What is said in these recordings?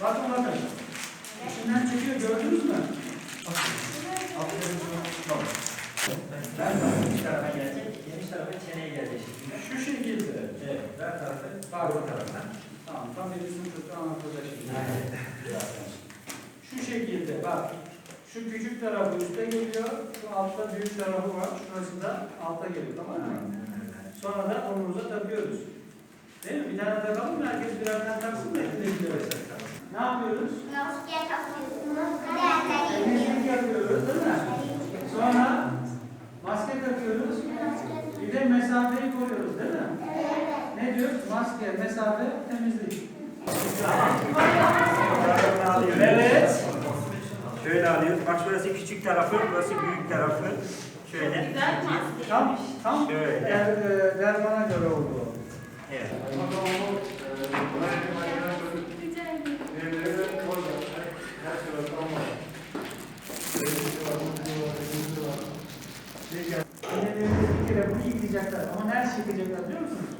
Bakın bakın. İçinden çıkıyor gördünüz mü? Ver geniş tarafa gelecek, geniş tarafa çeneye gelecek. Şu şekilde. Evet, ver tarafı, Pardon. Tamam tam birisini kötü anlatacak şimdi. Şu şekilde bak. Şu küçük tarafı üste geliyor. Şu altta büyük tarafı var. Şurası da alta geliyor tamam mı? Sonra da omumuza takıyoruz. Değil mi? Bir tane takalım mı? Herkes birer tane taksın da hepimiz biliriz. Ne yapıyoruz? Maske. Değerleri Temizlik yapıyoruz değil mi? Sonra maske takıyoruz. Bir de mesafeyi koruyoruz değil mi? Ne diyor? Maske, mesafe, temizlik. Evet. Şöyle alıyoruz. Bak şurası küçük tarafı, burası büyük tarafı. Şöyle. Tam, tam Şöyle. der, e, dermana göre oldu. Evet. Annelerimiz bir kere bunu yıkayacaklar. Ama nerede yıkayacaklar biliyor musunuz?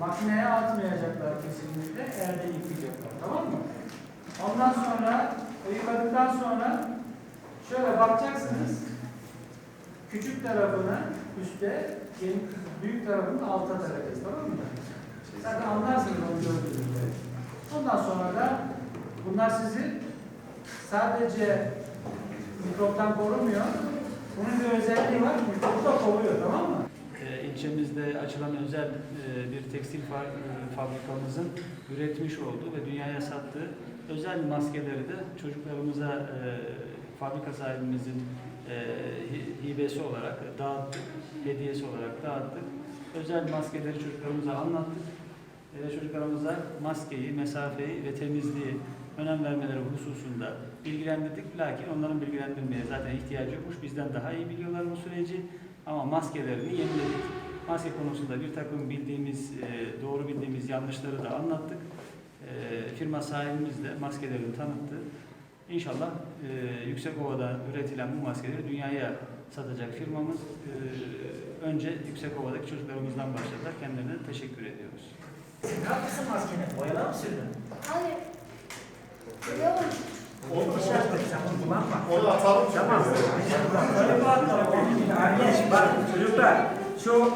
Makineye atmayacaklar kesinlikle. Elde yıkayacaklar. Tamam mı? Ondan sonra, yıkadıktan sonra şöyle bakacaksınız. Küçük tarafını üstte, büyük tarafını alta takacağız. Tamam mı? Zaten anlarsınız onu gördüğünüzde. Ondan sonra da bunlar sizi sadece mikroptan korumuyor. Bunun bir özelliği var. Mikrobu da koruyor tamam mı? İlçemizde açılan özel e, bir tekstil e, fabrikamızın üretmiş olduğu ve dünyaya sattığı özel maskeleri de çocuklarımıza e, fabrika sahibimizin e, hi- hibesi olarak dağıttık, hediyesi olarak dağıttık. Özel maskeleri çocuklarımıza anlattık E, çocuklarımıza maskeyi, mesafeyi ve temizliği önem vermeleri hususunda bilgilendirdik. Lakin onların bilgilendirmeye zaten ihtiyacı yokmuş. Bizden daha iyi biliyorlar bu süreci. Ama maskelerini yeniledik. Maske konusunda bir takım bildiğimiz, e, doğru bildiğimiz yanlışları da anlattık. E, Firma sahibimiz de maskelerini tanıttı. İnşallah e, Yüksekova'da üretilen bu maskeleri dünyaya satacak firmamız. E, Önce Yüksekova'daki çocuklarımızdan başladılar. Kendilerine teşekkür ediyoruz. Ne yapıyorsun maskeni? Boyalar mı sürdün? Hayır. Yok. Olmuş artık. Sen bunu kullanma. Onu atalım. Tamam. Genç bak çocuklar şu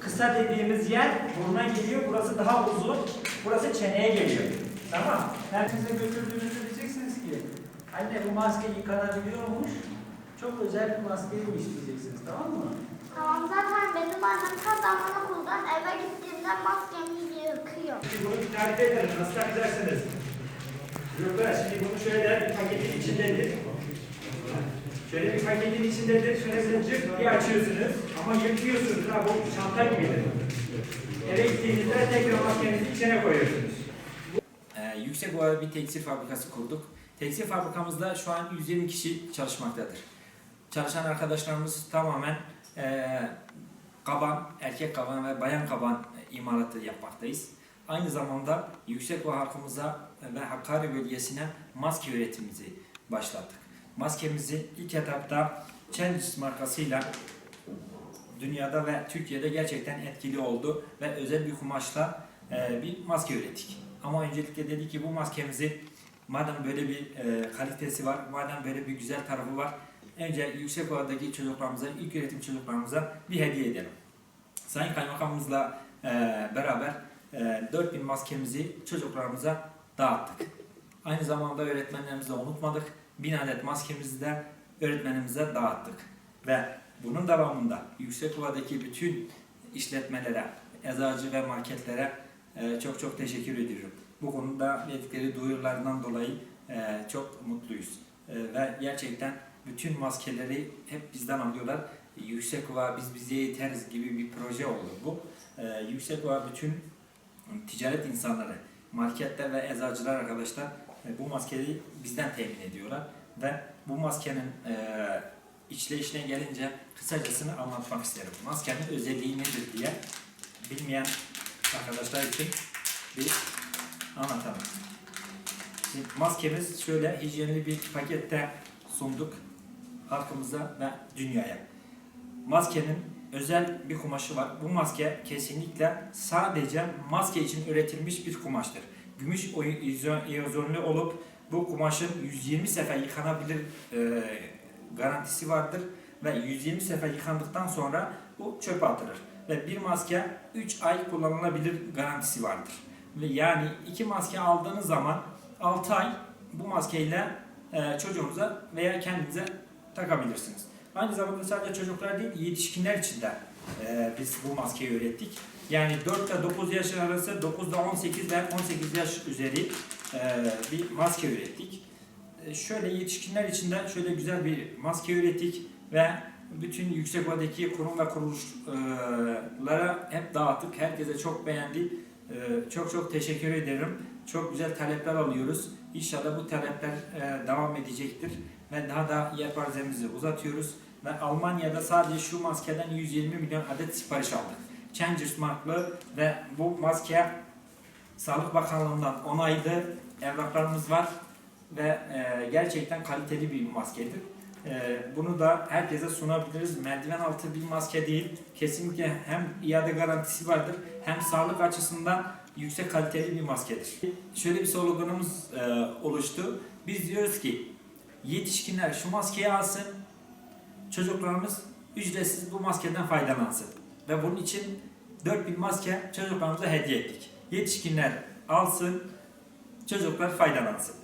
kısa dediğimiz yer buruna geliyor. Burası daha uzun. Burası çeneye geliyor. Tamam. Herkese götürdüğünüzde diyeceksiniz ki anne bu maske yıkanabiliyormuş. Çok özel bir maskeymiş diyeceksiniz tamam mı? Tamam zaten benim annem her zaman okuldan eve gittiğimde maskemi yıkıyor. Şimdi bunu bir tarif edelim. Nasıl yapacaksınız? Çocuklar şimdi bunu şöyle bir paketin içindedir. Şöyle bir paketin içindedir. Şöyle zincir diye açıyorsunuz. Ama yırtıyorsunuz. Ha bu çanta gibidir. Eve gittiğinizde tekrar maskenizi içine koyuyorsunuz. Ee, yüksek ovalı bir tekstil fabrikası kurduk. Tekstil fabrikamızda şu an 120 kişi çalışmaktadır. Çalışan arkadaşlarımız tamamen eee, kaban, erkek kaban ve bayan kaban imalatı yapmaktayız. Aynı zamanda yüksek ova halkımıza ve Hakkari bölgesine maske üretimimizi başlattık. Maskemizi ilk etapta Changes markasıyla dünyada ve Türkiye'de gerçekten etkili oldu ve özel bir kumaşla e, bir maske ürettik. Ama öncelikle dedik ki bu maskemizi madem böyle bir e, kalitesi var, madem böyle bir güzel tarafı var, önce yüksek ovadaki çocuklarımıza, ilk üretim çocuklarımıza bir hediye edelim. Sayın Kaymakamımızla e, beraber e, 4000 maskemizi çocuklarımıza dağıttık. Aynı zamanda öğretmenlerimizi unutmadık. 1000 adet maskemizi de öğretmenimize dağıttık. Ve bunun devamında Yüksekova'daki bütün işletmelere, eczacı ve marketlere e, çok çok teşekkür ediyorum. Bu konuda verdikleri duyurularından dolayı e, çok mutluyuz. E, ve gerçekten bütün maskeleri hep bizden alıyorlar. Yüksekova biz bize yeteriz gibi bir proje oldu bu. E, Yüksekova bütün ticaret insanları, marketler ve eczacılar arkadaşlar e, bu maskeyi bizden temin ediyorlar. Ve bu maskenin e, işleyişine gelince kısacasını anlatmak isterim. Maskenin özelliği nedir diye bilmeyen arkadaşlar için bir anlatalım. Şimdi maskemiz şöyle hijyenli bir pakette sunduk halkımıza ve dünyaya. Maskenin özel bir kumaşı var. Bu maske kesinlikle sadece maske için üretilmiş bir kumaştır. Gümüş iyozonlu olup bu kumaşın 120 sefer yıkanabilir e, garantisi vardır ve 120 sefer yıkandıktan sonra bu çöpe atılır ve bir maske 3 ay kullanılabilir garantisi vardır. Ve yani iki maske aldığınız zaman 6 ay bu maskeyle e, çocuğunuza veya kendinize takabilirsiniz. Aynı zamanda sadece çocuklar değil yetişkinler için de e, biz bu maskeyi ürettik. Yani 4 ile 9 yaş arası, 9 ile 18 ve 18 yaş üzeri e, bir maske ürettik. E, şöyle yetişkinler için de şöyle güzel bir maske ürettik ve bütün yüksekova'daki kurum ve kuruluşlara hep dağıttık. Herkese çok beğendi. E, çok çok teşekkür ederim. Çok güzel talepler alıyoruz. İnşallah bu talepler e, devam edecektir ve daha da yelpazemizi uzatıyoruz. Ve Almanya'da sadece şu maskeden 120 milyon adet sipariş aldık. Changers marklı ve bu maske Sağlık Bakanlığı'ndan onaylı evraklarımız var ve e, gerçekten kaliteli bir maskedir. E, bunu da herkese sunabiliriz. Merdiven altı bir maske değil. Kesinlikle hem iade garantisi vardır hem sağlık açısından yüksek kaliteli bir maskedir. Şöyle bir sloganımız e, oluştu. Biz diyoruz ki yetişkinler şu maskeyi alsın, çocuklarımız ücretsiz bu maskeden faydalansın. Ve bunun için 4000 maske çocuklarımıza hediye ettik. Yetişkinler alsın, çocuklar faydalansın.